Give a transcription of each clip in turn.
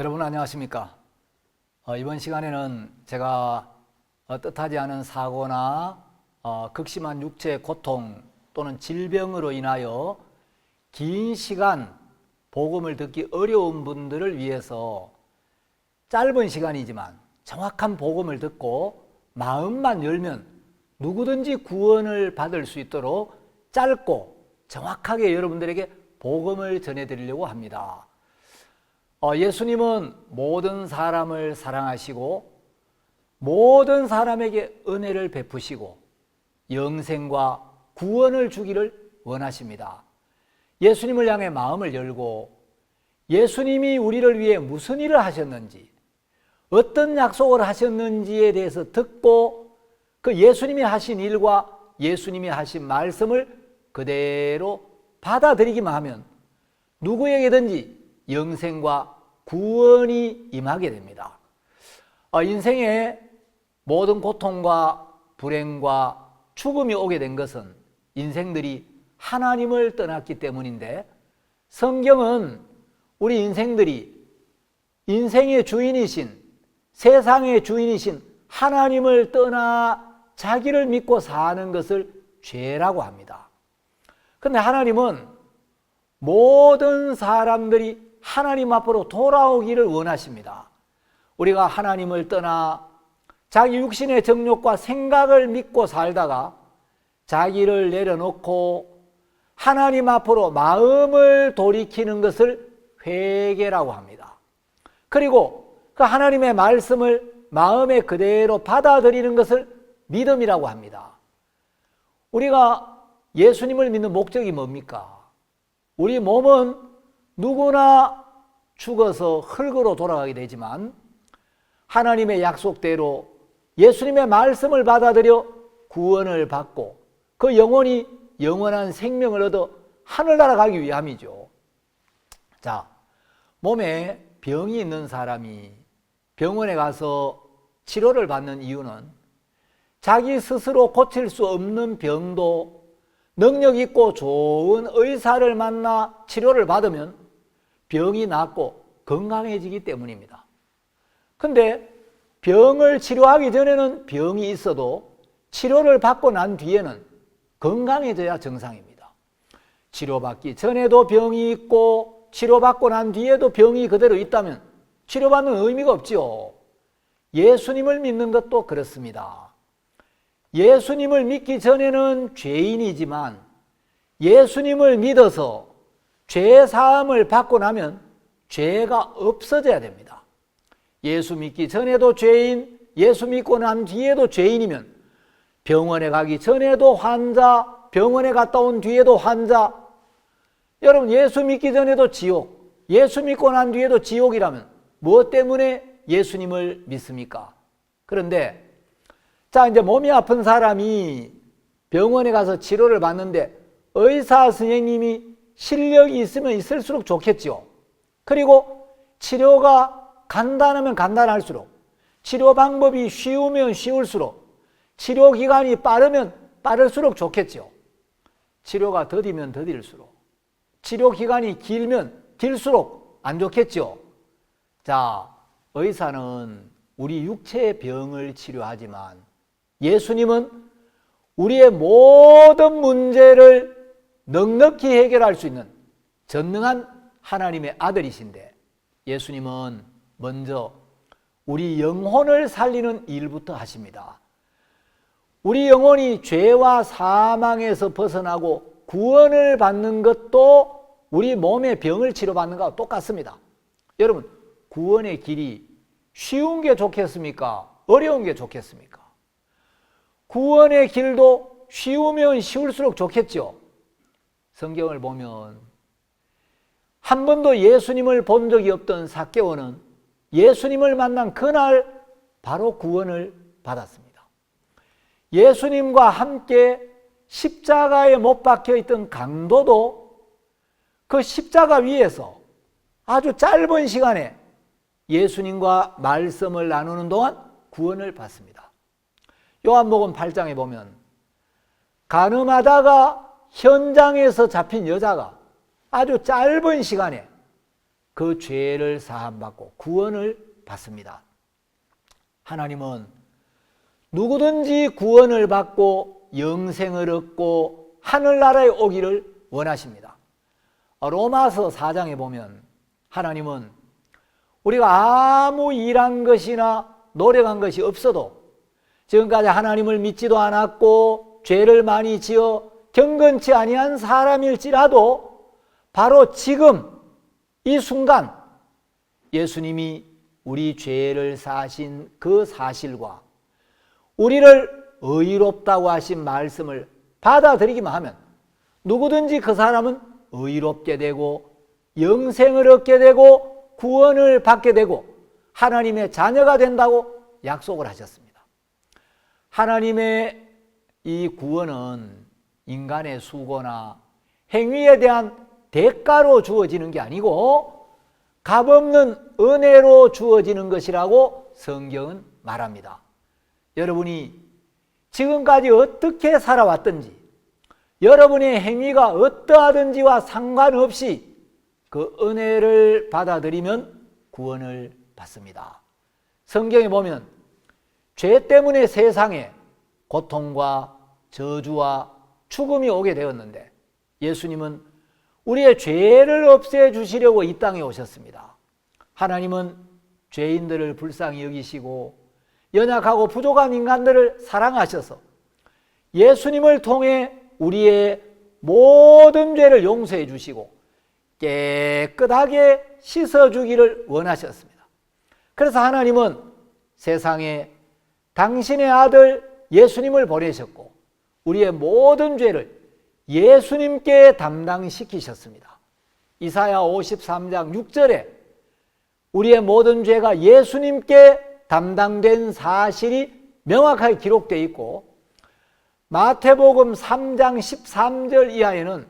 여러분 안녕하십니까? 어, 이번 시간에는 제가 어, 뜻하지 않은 사고나 어, 극심한 육체 고통 또는 질병으로 인하여 긴 시간 복음을 듣기 어려운 분들을 위해서 짧은 시간이지만 정확한 복음을 듣고 마음만 열면 누구든지 구원을 받을 수 있도록 짧고 정확하게 여러분들에게 복음을 전해드리려고 합니다. 어, 예수님은 모든 사람을 사랑하시고 모든 사람에게 은혜를 베푸시고 영생과 구원을 주기를 원하십니다. 예수님을 향해 마음을 열고 예수님이 우리를 위해 무슨 일을 하셨는지 어떤 약속을 하셨는지에 대해서 듣고 그 예수님이 하신 일과 예수님이 하신 말씀을 그대로 받아들이기만 하면 누구에게든지 영생과 구원이 임하게 됩니다. 어, 인생에 모든 고통과 불행과 죽음이 오게 된 것은 인생들이 하나님을 떠났기 때문인데 성경은 우리 인생들이 인생의 주인이신 세상의 주인이신 하나님을 떠나 자기를 믿고 사는 것을 죄라고 합니다. 근데 하나님은 모든 사람들이 하나님 앞으로 돌아오기를 원하십니다. 우리가 하나님을 떠나 자기 육신의 정욕과 생각을 믿고 살다가 자기를 내려놓고 하나님 앞으로 마음을 돌이키는 것을 회개라고 합니다. 그리고 그 하나님의 말씀을 마음에 그대로 받아들이는 것을 믿음이라고 합니다. 우리가 예수님을 믿는 목적이 뭡니까? 우리 몸은 누구나 죽어서 흙으로 돌아가게 되지만 하나님의 약속대로 예수님의 말씀을 받아들여 구원을 받고 그 영혼이 영원한 생명을 얻어 하늘나라 가기 위함이죠. 자, 몸에 병이 있는 사람이 병원에 가서 치료를 받는 이유는 자기 스스로 고칠 수 없는 병도 능력 있고 좋은 의사를 만나 치료를 받으면 병이 낫고 건강해지기 때문입니다. 근데 병을 치료하기 전에는 병이 있어도 치료를 받고 난 뒤에는 건강해져야 정상입니다. 치료받기 전에도 병이 있고 치료받고 난 뒤에도 병이 그대로 있다면 치료받는 의미가 없지요. 예수님을 믿는 것도 그렇습니다. 예수님을 믿기 전에는 죄인이지만 예수님을 믿어서 죄 사함을 받고 나면 죄가 없어져야 됩니다. 예수 믿기 전에도 죄인, 예수 믿고 난 뒤에도 죄인이면 병원에 가기 전에도 환자, 병원에 갔다 온 뒤에도 환자. 여러분 예수 믿기 전에도 지옥, 예수 믿고 난 뒤에도 지옥이라면 무엇 때문에 예수님을 믿습니까? 그런데 자 이제 몸이 아픈 사람이 병원에 가서 치료를 받는데 의사 선생님이 실력이 있으면 있을수록 좋겠죠. 그리고 치료가 간단하면 간단할수록 치료 방법이 쉬우면 쉬울수록 치료 기간이 빠르면 빠를수록 좋겠죠. 치료가 더디면 더딜수록 치료 기간이 길면 길수록 안 좋겠죠. 자, 의사는 우리 육체의 병을 치료하지만 예수님은 우리의 모든 문제를 넉넉히 해결할 수 있는 전능한 하나님의 아들이신데 예수님은 먼저 우리 영혼을 살리는 일부터 하십니다. 우리 영혼이 죄와 사망에서 벗어나고 구원을 받는 것도 우리 몸의 병을 치료받는 것과 똑같습니다. 여러분, 구원의 길이 쉬운 게 좋겠습니까? 어려운 게 좋겠습니까? 구원의 길도 쉬우면 쉬울수록 좋겠죠. 성경을 보면 한 번도 예수님을 본 적이 없던 사개오는 예수님을 만난 그날 바로 구원을 받았습니다. 예수님과 함께 십자가에 못 박혀 있던 강도도 그 십자가 위에서 아주 짧은 시간에 예수님과 말씀을 나누는 동안 구원을 받습니다. 요한복음 8장에 보면 가늠하다가 현장에서 잡힌 여자가 아주 짧은 시간에 그 죄를 사함받고 구원을 받습니다. 하나님은 누구든지 구원을 받고 영생을 얻고 하늘나라에 오기를 원하십니다. 로마서 4장에 보면 하나님은 우리가 아무 일한 것이나 노력한 것이 없어도 지금까지 하나님을 믿지도 않았고 죄를 많이 지어 경건치 아니한 사람일지라도 바로 지금 이 순간 예수님이 우리 죄를 사신 그 사실과 우리를 의롭다고 하신 말씀을 받아들이기만 하면 누구든지 그 사람은 의롭게 되고 영생을 얻게 되고 구원을 받게 되고 하나님의 자녀가 된다고 약속을 하셨습니다. 하나님의 이 구원은 인간의 수고나 행위에 대한 대가로 주어지는 게 아니고 값없는 은혜로 주어지는 것이라고 성경은 말합니다. 여러분이 지금까지 어떻게 살아왔든지 여러분의 행위가 어떠하든지와 상관없이 그 은혜를 받아들이면 구원을 받습니다. 성경에 보면 죄 때문에 세상에 고통과 저주와 죽음이 오게 되었는데 예수님은 우리의 죄를 없애 주시려고 이 땅에 오셨습니다. 하나님은 죄인들을 불쌍히 여기시고 연약하고 부족한 인간들을 사랑하셔서 예수님을 통해 우리의 모든 죄를 용서해 주시고 깨끗하게 씻어 주기를 원하셨습니다. 그래서 하나님은 세상에 당신의 아들 예수님을 보내셨고 우리의 모든 죄를 예수님께 담당시키셨습니다. 이사야 53장 6절에 우리의 모든 죄가 예수님께 담당된 사실이 명확하게 기록되어 있고 마태복음 3장 13절 이하에는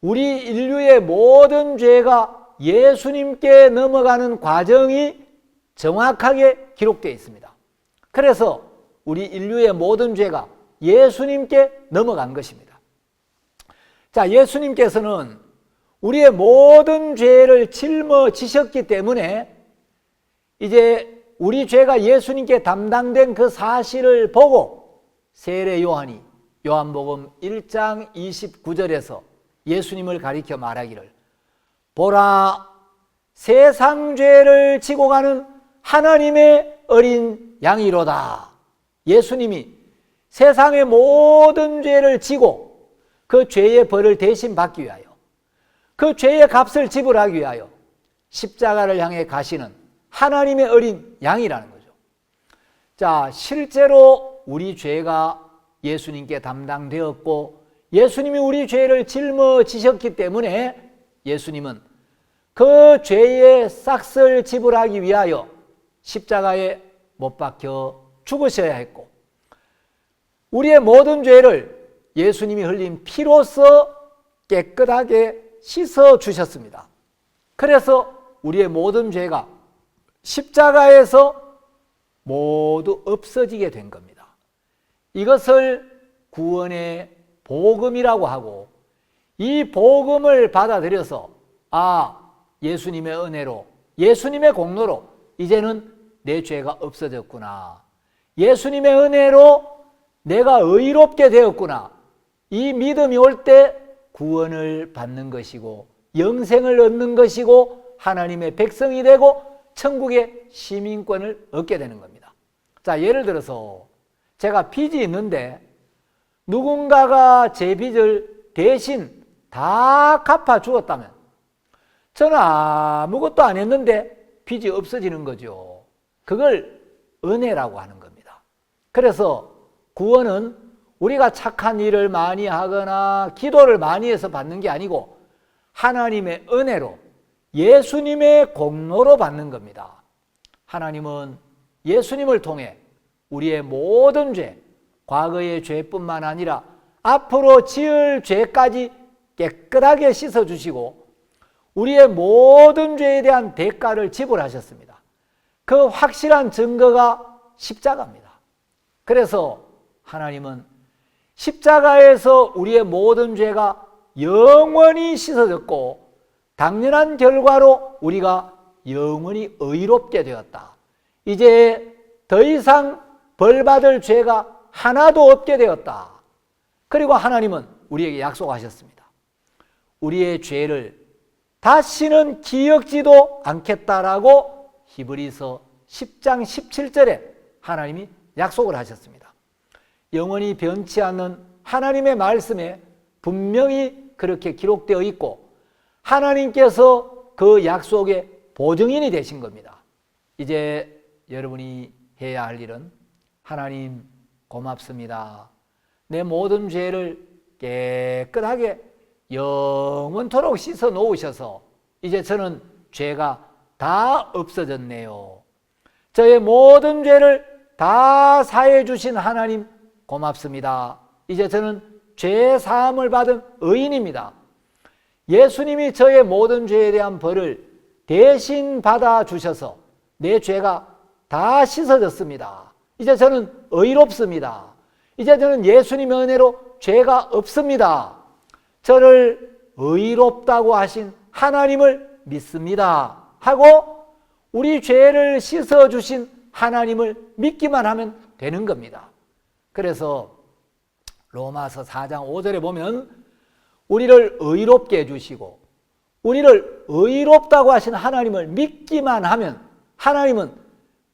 우리 인류의 모든 죄가 예수님께 넘어가는 과정이 정확하게 기록되어 있습니다. 그래서 우리 인류의 모든 죄가 예수님께 넘어간 것입니다. 자, 예수님께서는 우리의 모든 죄를 짊어지셨기 때문에 이제 우리 죄가 예수님께 담당된 그 사실을 보고 세례 요한이 요한복음 1장 29절에서 예수님을 가리켜 말하기를 보라 세상 죄를 지고 가는 하나님의 어린 양이로다. 예수님이 세상의 모든 죄를 지고 그 죄의 벌을 대신 받기 위하여 그 죄의 값을 지불하기 위하여 십자가를 향해 가시는 하나님의 어린 양이라는 거죠. 자, 실제로 우리 죄가 예수님께 담당되었고 예수님이 우리 죄를 짊어지셨기 때문에 예수님은 그 죄의 싹을 지불하기 위하여 십자가에 못 박혀 죽으셔야 했고 우리의 모든 죄를 예수님이 흘린 피로써 깨끗하게 씻어 주셨습니다. 그래서 우리의 모든 죄가 십자가에서 모두 없어지게 된 겁니다. 이것을 구원의 복음이라고 하고 이 복음을 받아들여서 아 예수님의 은혜로 예수님의 공로로 이제는 내 죄가 없어졌구나. 예수님의 은혜로 내가 의롭게 되었구나. 이 믿음이 올 때 구원을 받는 것이고 영생을 얻는 것이고 하나님의 백성이 되고 천국의 시민권을 얻게 되는 겁니다. 자, 예를 들어서 제가 빚이 있는데 누군가가 제 빚을 대신 다 갚아 주었다면 저는 아무것도 안 했는데 빚이 없어지는 거죠. 그걸 은혜라고 하는 겁니다. 그래서 구원은 우리가 착한 일을 많이 하거나 기도를 많이 해서 받는 게 아니고 하나님의 은혜로 예수님의 공로로 받는 겁니다. 하나님은 예수님을 통해 우리의 모든 죄, 과거의 죄뿐만 아니라 앞으로 지을 죄까지 깨끗하게 씻어주시고 우리의 모든 죄에 대한 대가를 지불하셨습니다. 그 확실한 증거가 십자가입니다. 그래서 하나님은 십자가에서 우리의 모든 죄가 영원히 씻어졌고 당연한 결과로 우리가 영원히 의롭게 되었다. 이제 더 이상 벌받을 죄가 하나도 없게 되었다. 그리고 하나님은 우리에게 약속하셨습니다. 우리의 죄를 다시는 기억지도 않겠다라고 히브리서 10장 17절에 하나님이 약속을 하셨습니다. 영원히 변치 않는 하나님의 말씀에 분명히 그렇게 기록되어 있고 하나님께서 그 약속의 보증인이 되신 겁니다. 이제 여러분이 해야 할 일은 하나님 고맙습니다. 내 모든 죄를 깨끗하게 영원토록 씻어 놓으셔서 이제 저는 죄가 다 없어졌네요. 저의 모든 죄를 다 사해 주신 하나님 고맙습니다. 이제 저는 죄 사함을 받은 의인입니다. 예수님이 저의 모든 죄에 대한 벌을 대신 받아 주셔서 내 죄가 다 씻어졌습니다. 이제 저는 의롭습니다. 이제 저는 예수님의 은혜로 죄가 없습니다. 저를 의롭다고 하신 하나님을 믿습니다. 하고 우리 죄를 씻어 주신 하나님을 믿기만 하면 되는 겁니다. 그래서 로마서 4장 5절에 보면 우리를 의롭게 해주시고 우리를 의롭다고 하신 하나님을 믿기만 하면 하나님은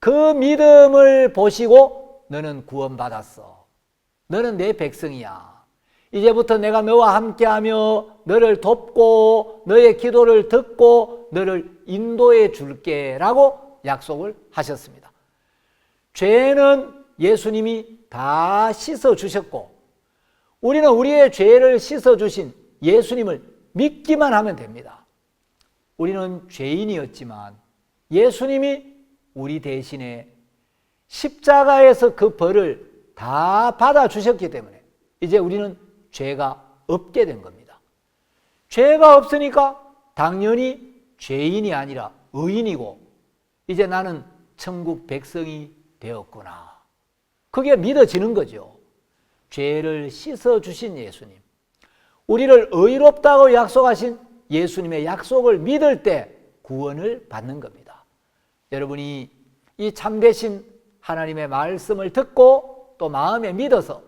그 믿음을 보시고 너는 구원받았어. 너는 내 백성이야. 이제부터 내가 너와 함께하며 너를 돕고 너의 기도를 듣고 너를 인도해 줄게 라고 약속을 하셨습니다. 죄는 예수님이 다 씻어 주셨고 우리는 우리의 죄를 씻어 주신 예수님을 믿기만 하면 됩니다. 우리는 죄인이었지만 예수님이 우리 대신에 십자가에서 그 벌을 다 받아 주셨기 때문에 이제 우리는 죄가 없게 된 겁니다. 죄가 없으니까 당연히 죄인이 아니라 의인이고 이제 나는 천국 백성이 되었구나. 그게 믿어지는 거죠. 죄를 씻어 주신 예수님. 우리를 의롭다고 약속하신 예수님의 약속을 믿을 때 구원을 받는 겁니다. 여러분이 이 참되신 하나님의 말씀을 듣고 또 마음에 믿어서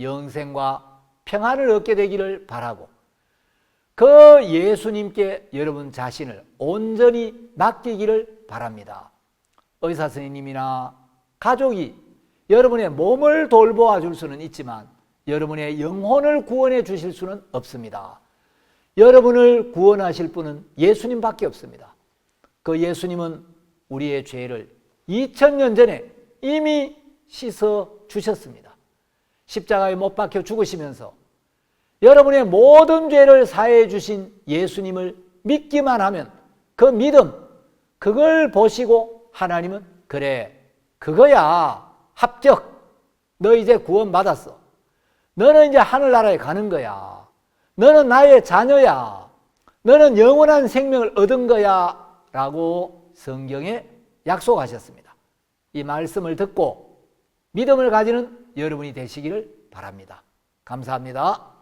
영생과 평안을 얻게 되기를 바라고 그 예수님께 여러분 자신을 온전히 맡기기를 바랍니다. 의사 선생님이나 가족이 여러분의 몸을 돌보아 줄 수는 있지만 여러분의 영혼을 구원해 주실 수는 없습니다. 여러분을 구원하실 분은 예수님밖에 없습니다. 그 예수님은 우리의 죄를 2000년 전에 이미 씻어 주셨습니다. 십자가에 못 박혀 죽으시면서 여러분의 모든 죄를 사해 주신 예수님을 믿기만 하면 그 믿음, 그걸 보시고 하나님은 그래, 그거야. 합격. 너 이제 구원 받았어. 너는 이제 하늘나라에 가는 거야. 너는 나의 자녀야. 너는 영원한 생명을 얻은 거야. 라고 성경에 약속하셨습니다. 이 말씀을 듣고 믿음을 가지는 여러분이 되시기를 바랍니다. 감사합니다.